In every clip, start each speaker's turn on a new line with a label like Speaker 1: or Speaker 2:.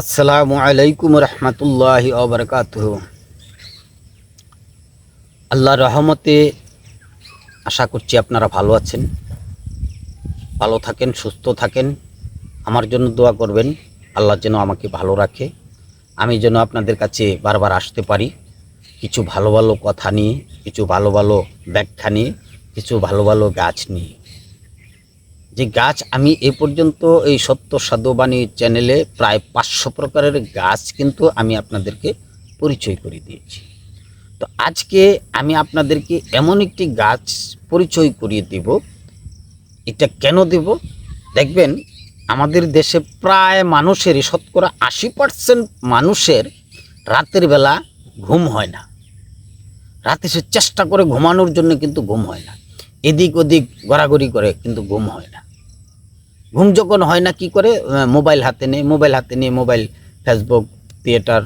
Speaker 1: আসসালামু আলাইকুম রহমতুল্লাহি অবরকাত আল্লাহ রহমতে আশা করছি আপনারা ভালো আছেন, ভালো থাকেন, সুস্থ থাকেন। আমার জন্য দোয়া করবেন, আল্লাহ যেন আমাকে ভালো রাখে। আমি যেন আপনাদের কাছে বারবার আসতে পারি, কিছু ভালো ভালো কথা নিয়ে, কিছু ভালো ভালো ব্যাখ্যা নিয়ে, কিছু ভালো ভালো গাছ নিয়ে। যে গাছ আমি এ পর্যন্ত এই সত্য সাধুবাণী চ্যানেলে প্রায় পাঁচশো প্রকারের গাছ কিন্তু আমি আপনাদেরকে পরিচয় করে দিয়েছি। তো আজকে আমি আপনাদেরকে এমন একটি গাছ পরিচয় করিয়ে দেব। এটা কেন দেব? দেখবেন, আমাদের দেশে প্রায় মানুষেরই, শতকরা আশি পার্সেন্ট মানুষের রাতের বেলা ঘুম হয় না। রাতে সে চেষ্টা করে ঘুমানোর জন্য কিন্তু ঘুম হয় না। এদিক ওদিক গড়াগড়ি করে কিন্তু ঘুম হয় না। ঘুম যখন হয় না কি করে? মোবাইল হাতে নিয়ে মোবাইল হাতে নিয়ে মোবাইল ফেসবুক থিয়েটার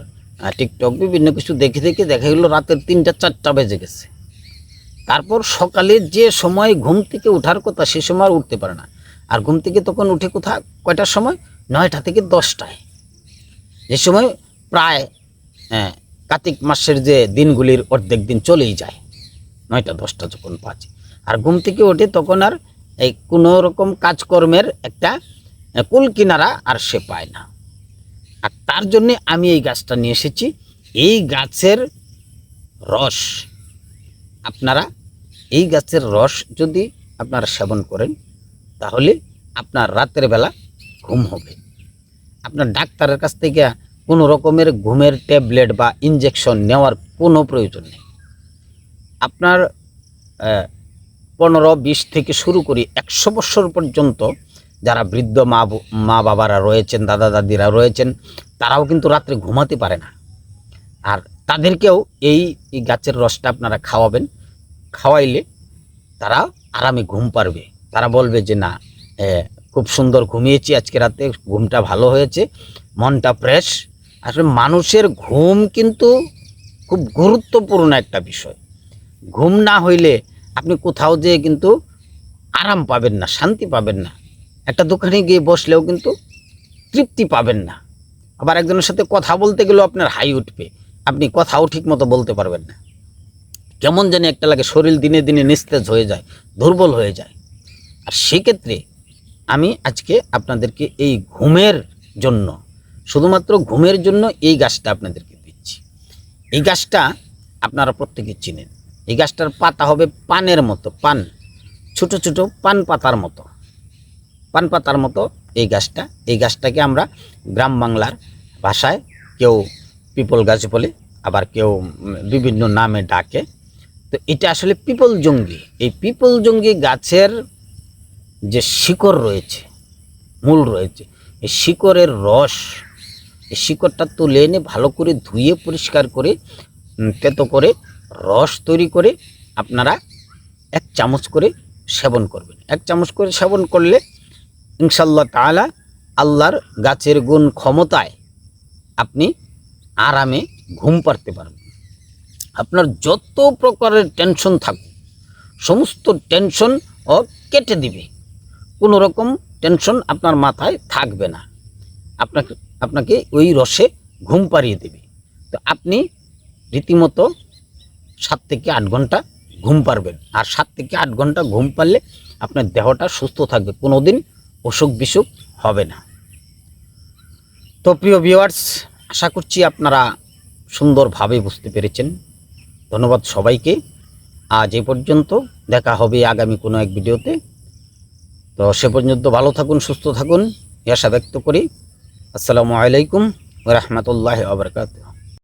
Speaker 1: টিকটক বিভিন্ন কিছু দেখে দেখে দেখা গেলো রাতের তিনটা চারটা বেজে গেছে। তারপর সকালে যে সময় ঘুম থেকে ওঠার কথা সে সময় আর উঠতে পারে না। আর ঘুম থেকে তখন উঠে কোথা কয়টার সময়? নয়টা থেকে দশটায়। যে সময় প্রায় হ্যাঁ, কার্তিক মাসের যে দিনগুলির অর্ধেক দিন চলেই যায়। নয়টা দশটা যখন পাঁচ আর ঘুম থেকে ওঠে তখন আর এই কোনো রকম কাজকর্মের একটা কুল কিনারা আর সে পায় না। আর তার জন্যে আমি এই গাছটা নিয়ে এসেছি। এই গাছের রস, আপনারা এই গাছের রস যদি আপনারা সেবন করেন, তাহলে আপনার রাতের বেলা ঘুম হবে। আপনার ডাক্তারের কাছ থেকে কোনো রকমের ঘুমের ট্যাবলেট বা ইঞ্জেকশন নেওয়ার কোনো প্রয়োজন নেই। আপনার পনেরো, বিশ থেকে শুরু করি একশো বছর পর্যন্ত যারা বৃদ্ধ মা মা বাবারা রয়েছেন, দাদা দাদিরা রয়েছেন, তারাও কিন্তু রাত্রে ঘুমাতে পারে না। আর তাদেরকেও এই গাছের রসটা আপনারা খাওয়াবেন, খাওয়াইলে তারা আরামে ঘুম পারবে। তারা বলবে যে, না খুব সুন্দর ঘুমিয়েছি, আজকে রাতে ঘুমটা ভালো হয়েছে, মনটা ফ্রেশ। আসলে মানুষের ঘুম কিন্তু খুব গুরুত্বপূর্ণ একটা বিষয়। ঘুম না হইলে আপনি কোথাও যেয়ে কিন্তু আরাম পাবেন না, শান্তি পাবেন না। একটা দোকানে গিয়ে বসলেও কিন্তু তৃপ্তি পাবেন না। আবার একজনের সাথে কথা বলতে গেলেও আপনার হাই উঠবে। আপনি কথাও ঠিক মতো বলতে পারবেন না। কেমন জানি একটা লাগে শরীর দিনে দিনে নিস্তেজ হয়ে যায়, দুর্বল হয়ে যায়। আর সেক্ষেত্রে আমি আজকে আপনাদেরকে এই ঘুমের জন্য, শুধুমাত্র ঘুমের জন্য এই গাছটা আপনাদেরকে দিচ্ছি। এই গাছটা আপনারা প্রত্যেকে চিনেন। এই গাছটার পাতা হবে পানের মতো, পান, ছোট ছোট পান পাতার মতো। পান পাতার মতো এই গাছটা, এই গাছটাকে আমরা গ্রাম বাংলার ভাষায় কেউ পিপল গাছ বলে, আবার কেউ বিভিন্ন নামে ডাকে। তো এটা আসলে পিপল জঙ্গি। এই পিপল জঙ্গি গাছের যে শিকড় রয়েছে, মূল রয়েছে, এই শিকড়ের রস, এই শিকড়টা তুলে এনে ভালো করে ধুয়ে পরিষ্কার করে তেতো করে রস তৈরি করে আপনারা এক চামচ করে সেবন করবেন। এক চামচ করে সেবন করলে ইনশাল্লাহ তাআলা আল্লাহর গাছের গুণ ক্ষমতায় আপনি আরামে ঘুম পারতে পারবেন। আপনার যত প্রকারের টেনশন থাকুক, সমস্ত টেনশন ও কেটে দিবে। কোনো রকম টেনশন আপনার মাথায় থাকবে না। আপনাকে আপনাকে ওই রসে ঘুম পাড়িয়ে দেবে। তো আপনি রীতিমতো সাত থেকে আট ঘণ্টা ঘুম পারবেন। আর সাত থেকে আট ঘণ্টা ঘুম পারলে আপনার দেহটা সুস্থ থাকবে কোনো দিন অসুখ বিসুখ হবে না। তো প্রিয় ভিউয়ার্স আশা করছি আপনারা সুন্দরভাবে বুঝতে পেরেছেন। ধন্যবাদ সবাইকে। আজ এ পর্যন্ত দেখা হবে আগামী কোনো এক ভিডিওতে। তো সে পর্যন্ত ভালো থাকুন, সুস্থ থাকুন, আশা ব্যক্ত করি। আসসালামু আলাইকুম রহমতুল্লাহ আবরকাত